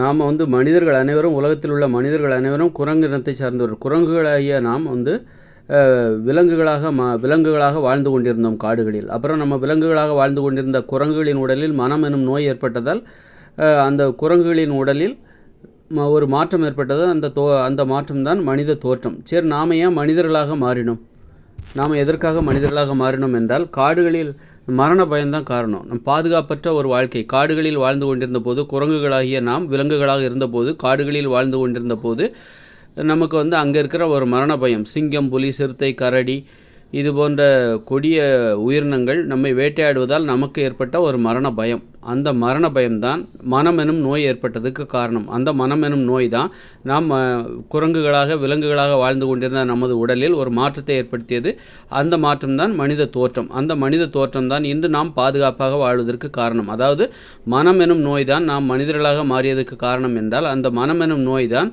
நாம் வந்து மனிதர்கள் அனைவரும் உலகத்தில் உள்ள மனிதர்கள் அனைவரும் குரங்கு இனத்தை சார்ந்தவர். குரங்குகளாகிய நாம் வந்து விலங்குகளாக ம விலங்குகளாக வாழ்ந்து கொண்டிருந்தோம் காடுகளில். அப்புறம் நம்ம விலங்குகளாக வாழ்ந்து கொண்டிருந்த குரங்குகளின் உடலில் மனம் எனும் நோய் ஏற்பட்டதால் அந்த குரங்குகளின் உடலில் ஒரு மாற்றம் ஏற்பட்டது. அந்த தோ அந்த மாற்றம் தான் மனித தோற்றம். சரி நாம ஏன் மனிதர்களாக மாறினோம்? நாம் எதற்காக மனிதர்களாக மாறினோம் என்றால் காடுகளில் மரண பயம்தான் காரணம். நம் பாதுகாப்பற்ற ஒரு வாழ்க்கை. காடுகளில் வாழ்ந்து கொண்டிருந்த போது குரங்குகளாகிய நாம் விலங்குகளாக இருந்தபோது காடுகளில் வாழ்ந்து கொண்டிருந்த போது நமக்கு வந்து அங்கே இருக்கிற ஒரு மரண பயம் சிங்கம் புலி சிறுத்தை கரடி இது போன்ற கொடிய உயிரினங்கள் நம்மை வேட்டையாடுவதால் நமக்கு ஏற்பட்ட ஒரு மரண பயம் அந்த மரண பயம்தான் மனம் எனும் நோய் ஏற்பட்டதுக்கு காரணம். அந்த மனம் எனும் நோய் தான் நாம் குரங்குகளாக விலங்குகளாக வாழ்ந்து கொண்டிருந்த நமது உடலில் ஒரு மாற்றத்தை ஏற்படுத்தியது. அந்த மாற்றம்தான் மனித தோற்றம். அந்த மனித தோற்றம் தான் இன்று நாம் பாதுகாப்பாக வாழ்வதற்கு காரணம். அதாவது மனம் எனும் நோய் தான் நாம் மனிதர்களாக மாறியதற்கு காரணம் என்றால் அந்த மனம் எனும் நோய் தான்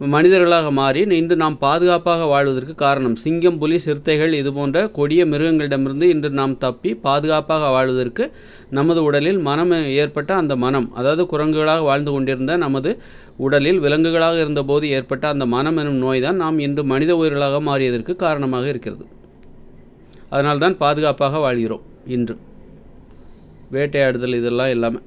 மனிதர்களாக மாறி இன்று நாம் பாதுகாப்பாக வாழ்வதற்கு காரணம் சிங்கம் புலி சிறுத்தைகள் இது போன்ற கொடிய மிருகங்களிடமிருந்து இன்று நாம் தப்பி பாதுகாப்பாக வாழ்வதற்கு நமது உடலில் மனம் ஏற்பட்ட அந்த மனம் அதாவது குரங்குகளாக வாழ்ந்து கொண்டிருந்த நமது உடலில் விலங்குகளாக இருந்தபோது ஏற்பட்ட அந்த மனம் எனும் நோய்தான் நாம் இன்று மனித உயிர்களாக மாறியதற்கு காரணமாக இருக்கிறது. அதனால்தான் பாதுகாப்பாக வாழ்கிறோம் இன்று. வேட்டையாடுதல் இதெல்லாம் இல்லாமல்